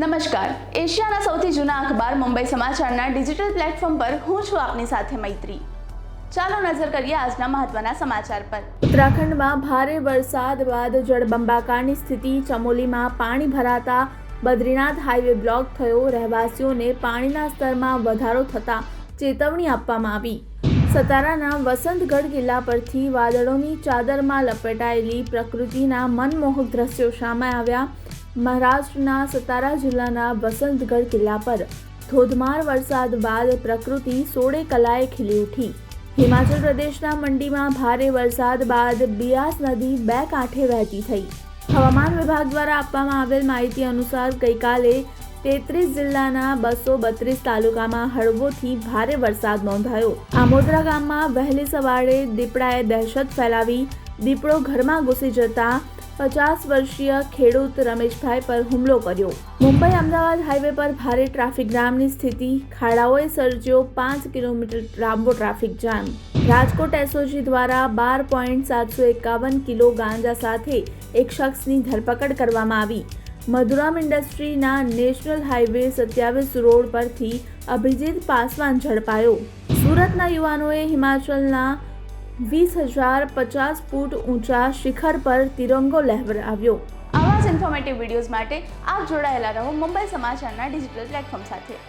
નમસ્કાર. એશિયાના સૌથી જૂના અખબાર મુંબઈ સમાચારના ડિજિટલ પ્લેટફોર્મ પર હું છું આપની સાથે મૈત્રી. ચાલો નજર કરીએ આજના મહત્વના સમાચાર પર. ઉત્તરાખંડમાં ભારે વરસાદ બાદ જળબંબાકારની સ્થિતિ, ચમોલીમાં પાણી ભરાતા બદ્રીનાથ હાઈવે બ્લોક થયો, રહેવાસીઓને પાણીના સ્તરમાં વધારો થતાં ચેતવણી આપવામાં આવી. સતારાના વસંતગઢ કિલ્લા પરથી વાદળોની ચાદરમાં લપેટાયેલી પ્રકૃતિના મનમોહક દ્રશ્યો સામે આવ્યા. મહારાષ્ટ્રના સતારા જિલ્લાના વસંતગઢ કિલ્લા પર ધોધમાર વરસાદ બાદ પ્રકૃતિ સોળે કલાએ ખીલી ઉઠી. હિમાચલ પ્રદેશના મંડીમાં ભારે વરસાદ બાદ બિયાસ નદી બે કાંઠે વહેતી થઈ. હવામાન વિભાગ દ્વારા આપવામાં આવેલ માહિતી અનુસાર ગઈકાલે તેત્રીસ જિલ્લાના બસો બત્રીસ તાલુકામાં હળવોથી ભારે વરસાદ નોંધાયો. આમોદરા ગામમાં વહેલી સવારે દીપડાએ દહેશત ફેલાવી દીપડો ઘરમાં ઘૂસી જતા પચાસ વર્ષીય ખેડૂત રમેશભાઈ પર હુમલો કર્યો. મુંબઈ અમદાવાદ હાઈવે પર ભારે ટ્રાફિક જામની સ્થિતિ, ખાડાઓએ સર્જ્યો પાંચ કિલોમીટર લાંબો ટ્રાફિક જામ. રાજકોટ એસઓજી દ્વારા બાર પોઈન્ટ સાતસો એકાવન કિલો ગાંજા સાથે એક શખ્સની ધરપકડ કરવામાં આવી. મધુરામ ઇન્ડસ્ટ્રીના નેશનલ હાઈવે સત્યાવીસ રોડ પરથી અભિજીત પાસવાન ઝડપાયો. સુરતના યુવાનોએ હિમાચલના વીસ હજાર પચાસ ફૂટ ઊંચા શિખર પર તિરંગો લહેરાવ્યો. આવા જ ઇન્ફોર્મેટિવ વિડીયોઝ માટે આપ જોડાયેલા રહો મુંબઈ સમાચારના ડિજિટલ પ્લેટફોર્મ સાથે.